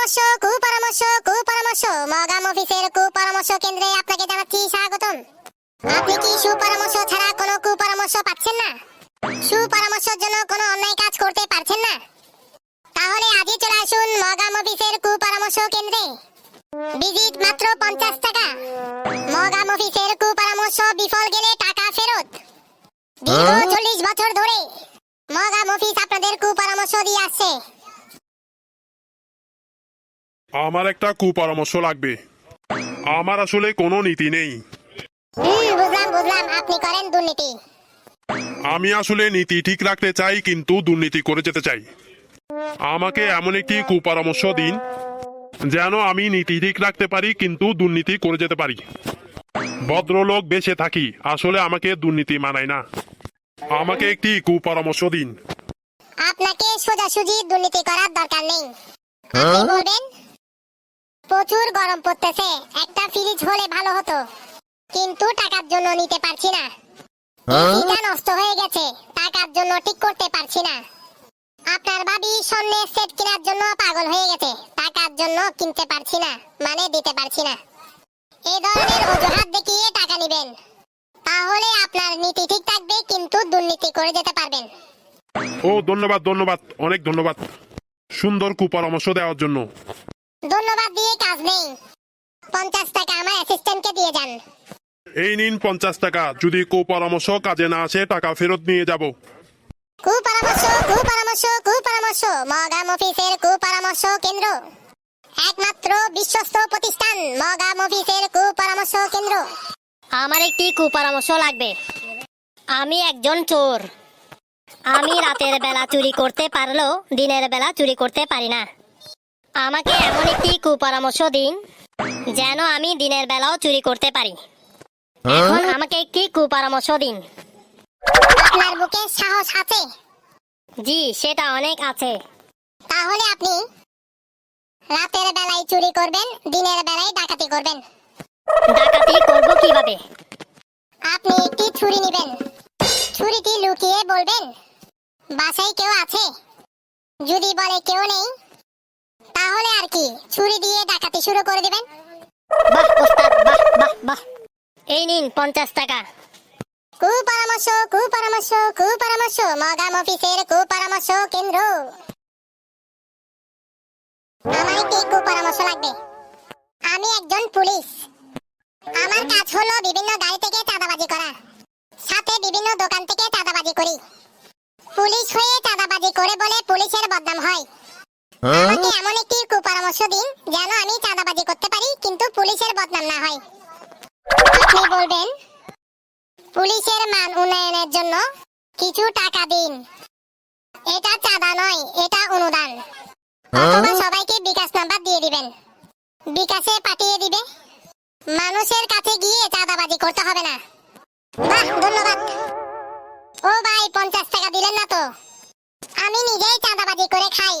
কুপরামর্শ কুপরামর্শ কুপরামর্শ। মগাম অফিসের কুপরামর্শ কেন্দ্রে আপনাকে জানাচ্ছি স্বাগতম। আপনি কি সুপরামর্শ ছাড়া কোনো কুপরামর্শ পাচ্ছেন না? সুপরামর্শের জন্য কোনো অন্যায় কাজ করতে পারছেন না? তাহলে আজই চলে আসুন মগাম অফিসের কুপরামর্শ কেন্দ্রে। ভিজিট মাত্র পঞ্চাশ টাকা। মগাম অফিসের কুপরামর্শ বিফল গেলে টাকা ফেরত। দীর্ঘ চল্লিশ বছর ধরে মগাম অফিস আপনাদের কুপরামর্শ দিয়ে আসছে। আমার একটা কুপরামর্শ লাগবে। আমার আসলে কোনো নীতি নেই। বুঝলাম বুঝলাম। আপনি করেন দুর্নীতি। আমি আসলে নীতি ঠিক রাখতে চাই কিন্তু দুর্নীতি করে যেতে চাই। আমাকে এমন একটি কুপরামর্শ দিন যেন আমি নীতি ঠিক রাখতে পারি কিন্তু দুর্নীতি করে যেতে পারি। ভদ্রলোক বেঁচে থাকি আসলে আমাকে দুর্নীতি মানায় না। আমাকে একটি কুপরামর্শ দিন। আপনাকে সোজাসুজি দুর্নীতি করার দরকার নেই। আপনি বলবেন প্রচুর গরম পড়তেছে। একটা ফ্রিজ হলে ভালো হতো। কিন্তু টাকার জন্য নিতে পারছি না। এসিটা নষ্ট হয়ে গেছে। টাকার জন্য ঠিক করতে পারছি না। আপনার ভাবি স্বর্ণের সেট কেনার জন্য পাগল হয়ে গেছে। টাকার জন্য কিনতে পারছি না মানে দিতে পারছি না। এই ধরনের অজুহাত দেখিয়ে টাকা নেবেন। তাহলে আপনার নীতি ঠিক থাকবে কিন্তু দুর্নীতি করে যেতে পারবেন। ও ধন্যবাদ ধন্যবাদ অনেক ধন্যবাদ। সুন্দর কুপরামর্শ দেওয়ার জন্য। ধন্যবাদ দিয়ে কাজ নেই। পঞ্চাশ টাকা আমার অ্যাসিস্ট্যান্টকে দিয়ে যান। এই নিন পঞ্চাশ টাকা। যদি কুপরামর্শ কাজে না আসে টাকা ফেরত নিয়ে যাব। কুপরামর্শ কুপরামর্শ কুপরামর্শ। মগাম অফিসের কুপরামর্শ কেন্দ্র। একমাত্র বিশ্বস্ত প্রতিষ্ঠান মগাম অফিসের কুপরামর্শ কেন্দ্র। আমার একটি কুপরামর্শ লাগবে। আমি একজন চোর। আমি রাতের বেলা চুরি করতে পারলেও দিনের বেলা চুরি করতে পারি না। আমাকে এমন একটি কুপরামর্শ দিন যেন আমি দিনের বেলাও চুরি করতে পারি। এখন আমাকে একটি কুপরামর্শ দিন। আপনার বুকে সাহস আছে? জি সেটা অনেক আছে। তাহলে আপনি রাতের বেলায় চুরি করবেন দিনের বেলায় ডাকাতি করবেন। ডাকাতি করব কীভাবে? আপনি একটি ছুরি নেবেন। ছুরিটি লুকিয়ে বলবেন বাসায় কেউ আছে? যদি বলে কেউ নেই তাহলে আর কি ছুরি দিয়ে ডাকাতি শুরু করে দিবেন। বাহ ওস্তাদ বাহ বাহ বাহ। এই নিন পঞ্চাশ টাকা। কুপরামর্শ কুপরামর্শ কুপরামর্শ মগাম অফিসের কুপরামর্শ কেন্দ্র। আমার কুপরামর্শ লাগবে? আমি একজন পুলিশ। আমার কাজ হলো বিভিন্ন গাড়ি থেকে চাঁদাবাজি করা। সাথে বিভিন্ন দোকান থেকে চাঁদাবাজি করি। পুলিশ হয়ে চাঁদাবাজি করে বলে পুলিশের বদনাম হয়। আমাকে এমন একটি কুপরামর্শ দিন যেন আমি চাঁদাবাজি করতে পারি কিন্তু পুলিশের বদনাম না হয়। আপনি বলবেন পুলিশের মান উন্নয়নের জন্য কিছু টাকা দিন। এটা চাঁদা নয় এটা অনুদান। অথবা সবাইকে বিকাশ নাম্বার দিয়ে দিবেন। বিকাশে পাঠিয়ে দিবে। মানুষের কাছে গিয়ে চাঁদাবাজি করতে হবে না। বাহ ধন্যবাদ। ও ভাই পঞ্চাশ টাকা দিলেন না তো? আমি নিজেই চাঁদাবাজি করে খাই।